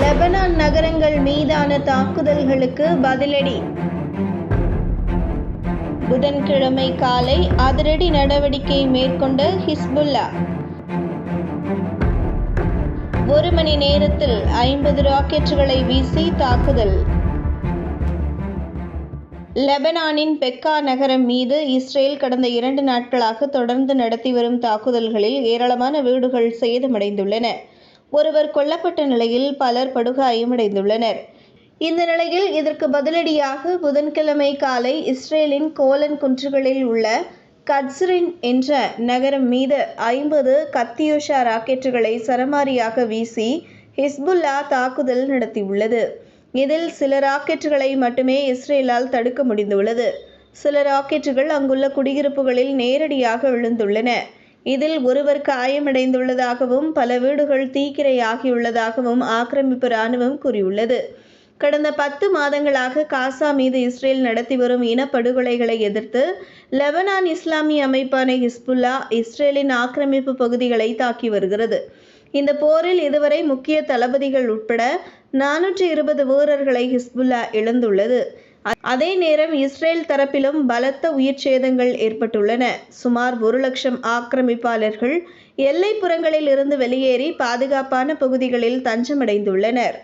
Lebanon நகரங்கள் மீதான தாக்குதல்களுக்கு பதிலடி. புதன்கிழமை காலை அதிரடி நடவடிக்கை மேற்கொண்ட ஹிஸ்புல்லா. ஒரு மணி நேரத்தில் ஐம்பது ராக்கெட்டுகளை வீசி தாக்குதல். லெபனானின் பெக்கா நகரம் மீது இஸ்ரேல் கடந்த இரண்டு நாட்களாக தொடர்ந்து நடத்தி வரும் தாக்குதல்களில் ஏராளமான வீடுகள் சேதமடைந்துள்ளன. ஒருவர் கொல்லப்பட்ட நிலையில் பலர் படுகாயமடைந்துள்ளனர் இந்த நிலையில் இதற்கு பதிலடியாக புதன்கிழமை காலை இஸ்ரேலின் கோலன் குன்றுகளில் உள்ள கட்ஸ்ரின் என்ற நகரம் மீது ஐம்பது கத்தியோஷா ராக்கெட்டுகளை சரமாரியாக வீசி ஹிஸ்புல்லா தாக்குதல் நடத்தியுள்ளது. இதில் சில ராக்கெட்டுகளை மட்டுமே இஸ்ரேலால் தடுக்க முடிந்துள்ளது. சில ராக்கெட்டுகள் அங்குள்ள குடியிருப்புகளில் நேரடியாக விழுந்துள்ளன. இதில் ஒருவர் காயமடைந்துள்ளதாகவும் பல வீடுகள் தீக்கிரையாகியுள்ளதாகவும் ஆக்கிரமிப்பு இராணுவம் கூறியுள்ளது. கடந்த பத்து மாதங்களாக காசா மீது இஸ்ரேல் நடத்தி வரும் இனப்படுகொலைகளை எதிர்த்து லெபனான் இஸ்லாமிய அமைப்பான ஹிஸ்புல்லா இஸ்ரேலின் ஆக்கிரமிப்பு பகுதிகளை தாக்கி வருகிறது. இந்த போரில் இதுவரை முக்கிய தளபதிகள் உட்பட நானூற்றி இருபது வீரர்களை ஹிஸ்புல்லா இழந்துள்ளது. அதே நேரம் இஸ்ரேல் தரப்பிலும் பலத்த உயிர் சேதங்கள் ஏற்பட்டுள்ளன. சுமார் ஒரு லட்சம் ஆக்கிரமிப்பாளர்கள் எல்லைப்புறங்களில் இருந்து வெளியேறி பாதுகாப்பான பகுதிகளில் தஞ்சமடைந்துள்ளனர்.